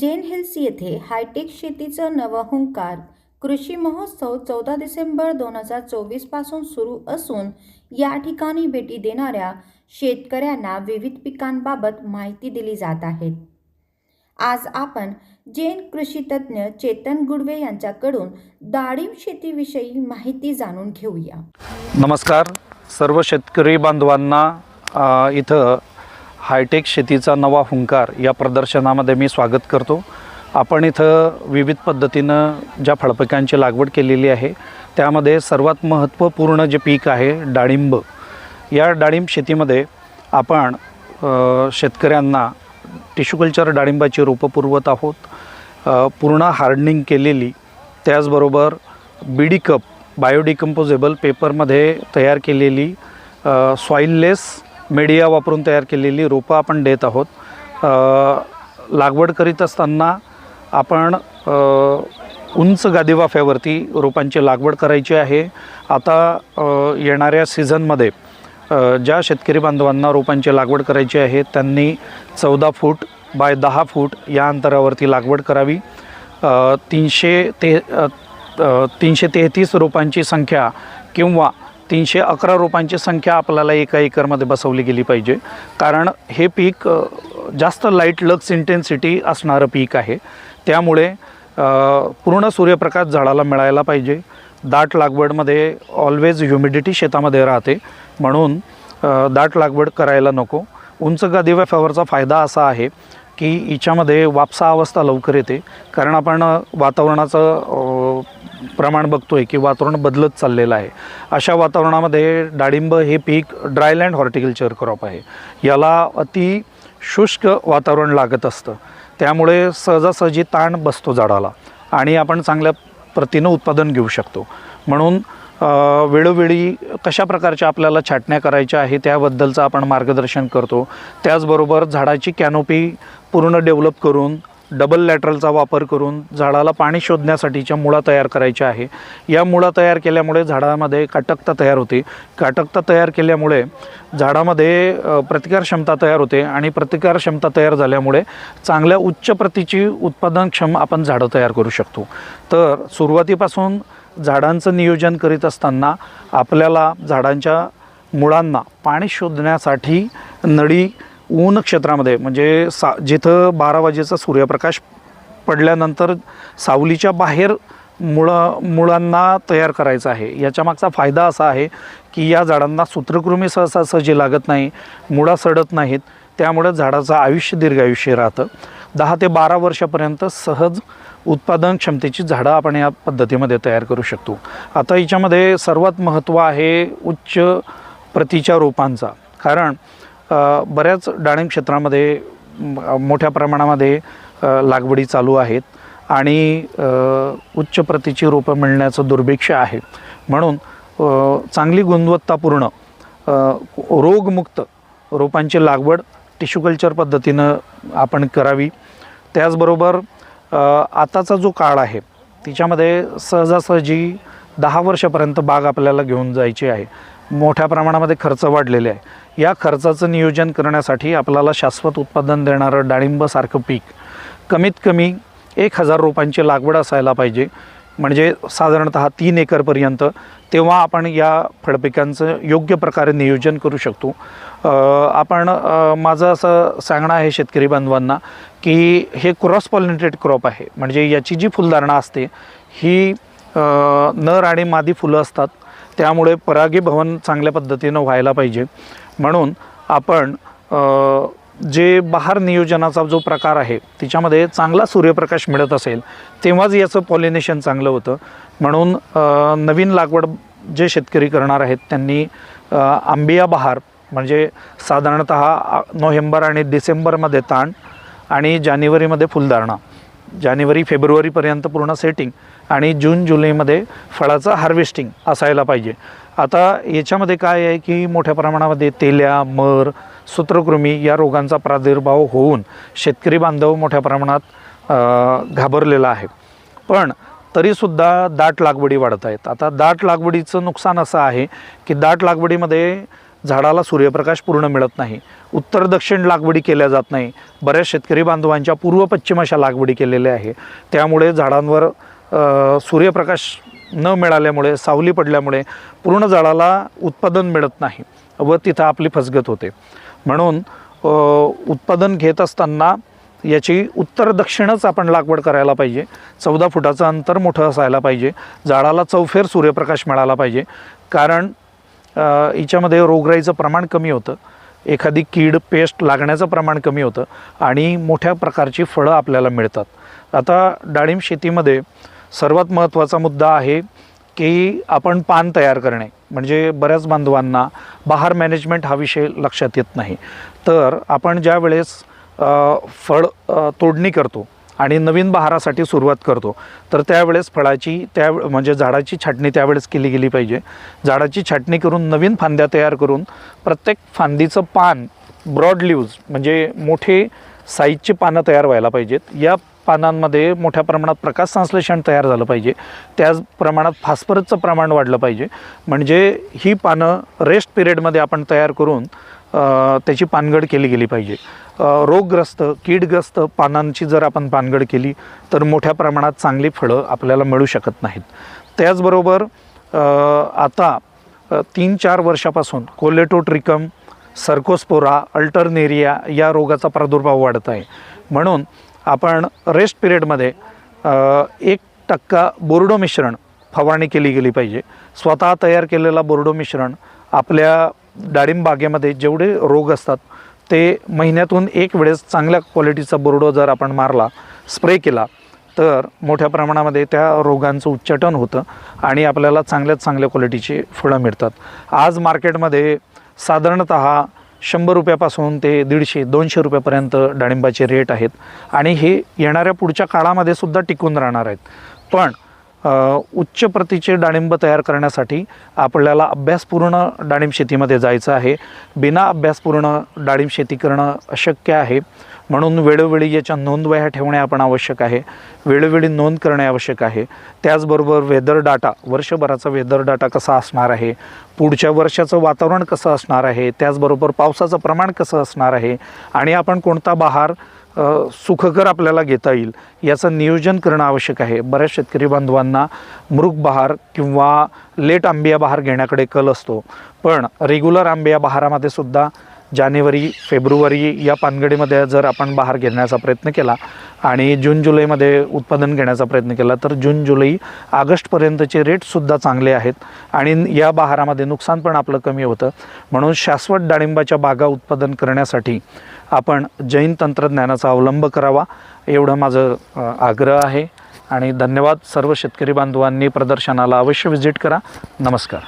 जेन hills येथे hi tech शेतीचं नवं हुंकार कृषी महोत्सव चौदा डिसेंबर दोन हजार चोवीसपासून सुरू असून या ठिकाणी भेटी देणाऱ्या शेतकऱ्यांना विविध पिकांबाबत माहिती दिली जात आहे. आज आपण जैन कृषी तज्ज्ञ चेतन गुडवे यांच्याकडून डाळिंब शेतीविषयी माहिती जाणून घेऊया. नमस्कार. सर्व शेतकरी बांधवांना इथं हायटेक शेतीचा नवा हुंकार या प्रदर्शनामध्ये मी स्वागत करतो. आपण इथं विविध पद्धतीनं ज्या फळपिकांची लागवड केलेली आहे त्यामध्ये सर्वात महत्त्वपूर्ण जे पीक आहे डाळिंब. या डाळिंब शेतीमध्ये आपण शेतकऱ्यांना टिश्यू कल्चर डाळिंबाची रोपं पुरवत आहोत. पूर्ण हार्डनिंग केलेली त्याचबरोबर बीडी कप बायोडिकम्पोजेबल पेपरमध्ये तयार केलेली सॉईललेस मीडिया वापरून तयार केलेली रोपं आपण देत आहोत. लागवड करीत असताना आपण उंच गादीवाफ्यावरती रोपांची लागवड करायची आहे. आता येणाऱ्या सीझनमध्ये ज्या शेतकरी बांधवांना रोपांची लागवड करायची आहे त्यांनी चौदा फूट बाय दहा फूट या अंतरावरती लागवड करावी. तीनशे ते तीनशे तेहतीस रोपांची संख्या किंवा तीनशे अकरा रोपांची संख्या आपल्याला एका एकरमध्ये बसवली गेली पाहिजे. कारण हे पीक जास्त लाइट लक्स इंटेन्सिटी असणारं पीक आहे. त्यामुळे पूर्ण सूर्यप्रकाश झाडाला मिळायला पाहिजे. दाट लागवडमध्ये ऑलवेज ह्युमिडिटी शेतामध्ये राहते. म्हणून दाट लागवड करायला नको. उंच गादीवाफ्यावरचा फायदा असा आहे की हिच्यामध्ये वापसा अवस्था लवकर येते. कारण आपण वातावरणाचं प्रमाण प्रमाण बघतोय की वातावरण बदलत चाललेलं आहे. अशा वातावरणामध्ये डाळिंब हे पीक ड्रायलँड हॉर्टिकल्चर क्रॉप आहे. याला अति शुष्क वातावरण लागत असतं. त्यामुळे सहजासहजी ताण बसतो झाडाला आणि आपण चांगल्या प्रतीनं उत्पादन घेऊ शकतो. म्हणून वेळोवेळी कशा प्रकारच्या आपल्याला छाटण्या करायच्या आहे त्याबद्दलचं आपण मार्गदर्शन करतो. त्याचबरोबर झाडाची कॅनोपी पूर्ण डेव्हलप करून डबल लॅटरलचा वापर करून झाडाला पाणी शोधण्यासाठीच्या मुळा तयार करायच्या आहे. या मुळा तयार केल्यामुळे झाडामध्ये काटकता तयार होते. काटकता तयार केल्यामुळे झाडामध्ये प्रतिकार क्षमता तयार होते आणि प्रतिकार क्षमता तयार झाल्यामुळे चांगल्या उच्च प्रतीची उत्पादनक्षम आपण झाडं तयार करू शकतो. तर सुरुवातीपासून झाडांचं नियोजन करीत असताना आपल्याला झाडांच्या मुळांना पाणी शोधण्यासाठी नळी ऊन क्षेत्रामध्ये म्हणजे सा जिथं बारा वाजेचा सूर्यप्रकाश पडल्यानंतर सावलीच्या बाहेर मुळं मुळांना तयार करायचं आहे. याच्या मागचा फायदा असा आहे की या झाडांना सूत्रकृमी सहसा सहजी लागत नाही मुळा सडत नाहीत. त्यामुळे झाडाचं आयुष्य दीर्घायुष्य राहतं. दहा ते बारा वर्षापर्यंत सहज उत्पादन क्षमतेची झाडं आपण या पद्धतीमध्ये तयार करू शकतो. आता हिच्यामध्ये सर्वात महत्त्व आहे उच्च प्रतीच्या रोपांचा. कारण बऱ्याच डाळिंब क्षेत्रामध्ये मोठ्या प्रमाणामध्ये लागवडी चालू आहेत आणि उच्च प्रतीची रोपं मिळण्याचं दुर्भिक्ष आहे. म्हणून चांगली गुणवत्तापूर्ण रोगमुक्त रोपांची लागवड टिश्यू कल्चर पद्धतीनं आपण करावी. त्याचबरोबर आताचा जो काळ आहे तिच्यामध्ये सहजासहजी दहा वर्षापर्यंत बाग आपल्याला घेऊन जायची आहे. मोठ्या प्रमाणामध्ये खर्च वाढलेले आहे. या खर्चाचं नियोजन करण्यासाठी आपल्याला शाश्वत उत्पादन देणारं डाळिंबसारखं पीक कमीत कमी एक हजार रोपांची लागवड असायला पाहिजे. म्हणजे साधारणत तीन एकरपर्यंत तेव्हा आपण या फळपिकांचं योग्य प्रकारे नियोजन करू शकतो. आपण माझं असं सांगणं आहे शेतकरी बांधवांना की हे क्रॉस पॉलिनेटेड क्रॉप आहे. म्हणजे याची जी फुलधारणा असते ही नर आणि मादी फुलं असतात. त्यामुळे परागीभवन चांगल्या पद्धतीनं व्हायला पाहिजे. म्हणून आपण जे बहार नियोजनाचा जो प्रकार आहे तिच्यामध्ये चांगला सूर्यप्रकाश मिळत असेल तेव्हाच याचं पॉलिनेशन चांगलं होतं. म्हणून नवीन लागवड जे शेतकरी करणार आहेत त्यांनी आंबिया बहार म्हणजे साधारणत नोव्हेंबर आणि डिसेंबरमध्ये ताण आणि जानेवारीमध्ये फुलधारणा जानेवारी फेब्रुवारीपर्यंत पूर्ण सेटिंग आणि जून जुलैमध्ये फळाचं हार्वेस्टिंग असायला पाहिजे. आता याच्यामध्ये काय आहे की मोठ्या प्रमाणामध्ये तेल्या मर सूत्रकृमी या रोगांचा प्रादुर्भाव होऊन शेतकरी बांधव मोठ्या प्रमाणात घाबरलेला आहे. पण तरीसुद्धा दाट लागवडी वाढत आहेत. आता दाट लागवडीचं नुकसान असं आहे की दाट लागवडीमध्ये झाडाला सूर्यप्रकाश पूर्ण मिळत नाही. उत्तर दक्षिण लागवडी केल्या जात नाही. बऱ्याच शेतकरी बांधवांच्या पूर्व पश्चिम अशा लागवडी केलेल्या आहे. त्यामुळे झाडांवर सूर्यप्रकाश न मिळाल्यामुळे सावली पडल्यामुळे पूर्ण झाडाला उत्पादन मिळत नाही व तिथं आपली फसगत होते. म्हणून उत्पादन घेत असताना याची उत्तर दक्षिणच आपण लागवड करायला पाहिजे. चौदा फुटाचं अंतर मोठं असायला पाहिजे. झाडाला चौफेर सूर्यप्रकाश मिळाला पाहिजे. कारण हिच्यामध्ये रोगराईचं प्रमाण कमी होतं. एखादी कीड पेस्ट लागण्याचं प्रमाण कमी होतं आणि मोठ्या प्रकारची फळं आपल्याला मिळतात. आता डाळिंब शेतीमध्ये सर्वात महत्त्वाचा मुद्दा आहे की आपण पान तयार करणे. म्हणजे बऱ्याच बांधवांना बहार मॅनेजमेंट हा विषय लक्षात येत नाही. तर आपण ज्या वेळेस फळ तोडणी करतो आणि नवीन बहारासाठी सुरुवात करतो तर त्यावेळेस फळाची त्या म्हणजे झाडाची छाटणी त्यावेळेस केली गेली पाहिजे. झाडाची छाटणी करून नवीन फांद्या तयार करून प्रत्येक फांदीचं पान ब्रॉड लिव्ज म्हणजे मोठे साईजची पानं तयार व्हायला पाहिजेत. या पानांमध्ये मोठ्या प्रमाणात प्रकाश संश्लेषण तयार झालं पाहिजे. त्याच प्रमाणात फॉस्फरसचं प्रमाण वाढलं पाहिजे. म्हणजे ही पानं रेस्ट पिरियडमध्ये आपण तयार करून त्याची पानगड केली गेली पाहिजे. रोगग्रस्त कीडग्रस्त पानांची जर आपण पानगड केली तर मोठ्या प्रमाणात चांगली फळं आपल्याला मिळू शकत नाहीत. त्याचबरोबर आता तीन चार वर्षापासून कोलेटोट्रिकम सर्कोस्पोरा अल्टरनेरिया या रोगाचा प्रादुर्भाव वाढत आहे. म्हणून आपण रेस्ट पिरियडमध्ये एक टक्का बोर्डो मिश्रण फवारणी केली गेली पाहिजे. स्वतः तयार केलेला बोर्डो मिश्रण आपल्या डाळिंब बागेमध्ये जेवढे रोग असतात ते महिन्यातून एक वेळेस चांगल्या क्वालिटीचा बोर्डो जर आपण मारला स्प्रे केला तर मोठ्या प्रमाणामध्ये त्या रोगांचं उच्चाटन होतं आणि आपल्याला चांगल्यात चांगल्या क्वालिटीची फळं मिळतात. आज मार्केटमध्ये साधारणत शंभर रुपयापासून ते दीडशे दोनशे रुपयापर्यंत डाळिंबाचे रेट आहेत. आणि हे येणाऱ्या पुढच्या काळामध्ये सुद्धा टिकून राहणार आहेत. पण उच्च प्रतीचे डाळिंब तयार करण्यासाठी आपल्याला अभ्यासपूर्ण डाळिंब शेतीमध्ये जायचं आहे. बिना अभ्यासपूर्ण डाळिंब शेती करणं अशक्य आहे. म्हणून वेळोवेळी याच्या नोंदवह्या ठेवणे आपण आवश्यक आहे. वेळोवेळी नोंद करणे आवश्यक आहे. त्याचबरोबर वेदर डाटा वर्षभराचा वेदर डाटा कसा असणार आहे? पुढच्या वर्षाचं वातावरण कसं असणार आहे? त्याचबरोबर पावसाचं प्रमाण कसं असणार आहे? आणि आपण कोणता बहार सुखकर आपल्याला घेता येईल. याचं नियोजन करणं आवश्यक आहे. बऱ्याच शेतकरी बांधवांना मृग बहार किंवा लेट आंबिया बहार घेण्याकडे कल असतो. पण रेग्युलर आंबिया बहारामध्ये सुद्धा जानेवारी फेब्रुवारी या पानगडीमध्ये जर आपण बहार घेण्याचा प्रयत्न केला आणि जून जुलैमध्ये उत्पादन घेण्याचा प्रयत्न केला तर जून जुलै ऑगस्टपर्यंतचे रेटसुद्धा चांगले आहेत आणि या बहारामध्ये नुकसान पण आपलं कमी होतं. म्हणून शाश्वत डाळिंबाच्या बागा उत्पादन करण्यासाठी आपण जैन तंत्रज्ञानाचा अवलंब करावा एवढं माझं आग्रह आहे. आणि धन्यवाद. सर्व शेतकरी बांधवांनी प्रदर्शनाला अवश्य व्हिजिट करा. नमस्कार.